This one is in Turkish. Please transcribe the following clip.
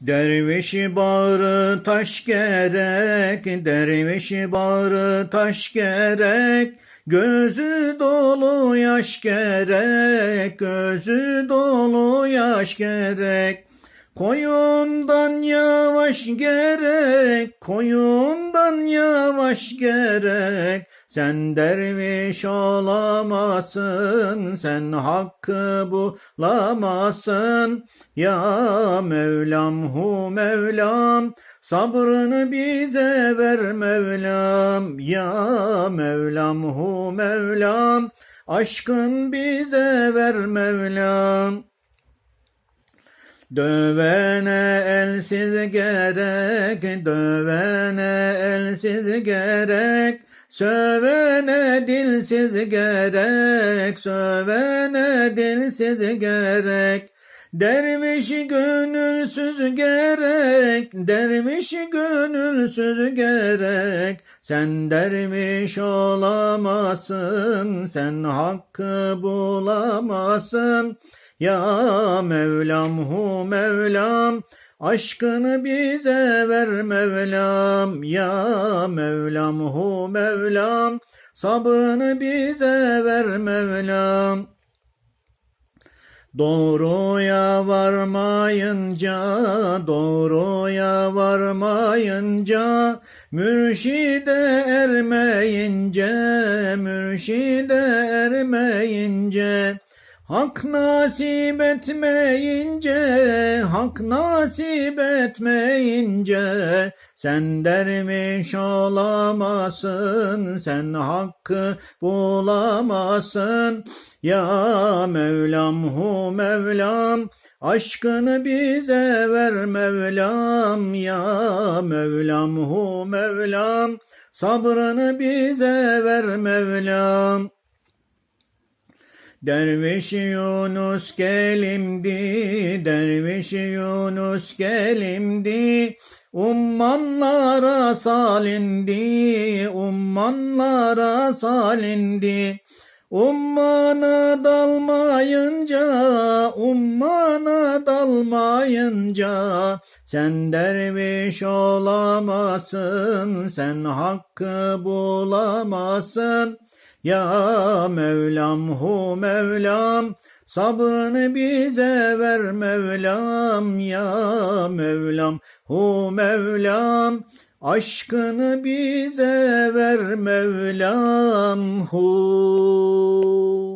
Dervişi bağrı taş gerek, dervişi bağrı taş gerek, gözü dolu yaş gerek, gözü dolu yaş gerek. Koyundan yavaş gerek, koyundan yavaş gerek. Sen derviş olamazsın, sen hakkı bulamazsın. Ya Mevlam hu Mevlam, sabrını bize ver Mevlam. Ya Mevlam hu Mevlam, aşkın bize ver Mevlam. Dövene elsiz gerek, dövene elsiz gerek, sövene dilsiz gerek, sövene dilsiz gerek. Derviş gönülsüz gerek, derviş gönülsüz gerek. Sen derviş olamazsın, sen hakkı bulamazsın. Ya Mevlam hu Mevlam, aşkını bize ver Mevlam. Ya Mevlam hu Mevlam, sabrını bize ver Mevlam. Doğruya varmayınca, doğruya varmayınca, mürşide ermeyince, mürşide ermeyince, Hak nasip etmeyince, hak nasip etmeyince, sen derviş olamazsın, sen hakkı bulamazsın. Ya Mevlam hu Mevlam, aşkını bize ver Mevlam. Ya Mevlam hu Mevlam, sabrını bize ver Mevlam. Derviş Yunus gelimdi, derviş Yunus gelimdi. Ummanlara salindi, ummanlara salindi. Ummana dalmayınca, ummana dalmayınca, sen derviş olamazsın, sen hakkı bulamazsın. Ya Mevlam hu Mevlam, sabrını bize ver Mevlam. Ya Mevlam hu Mevlam, aşkını bize ver Mevlam hu.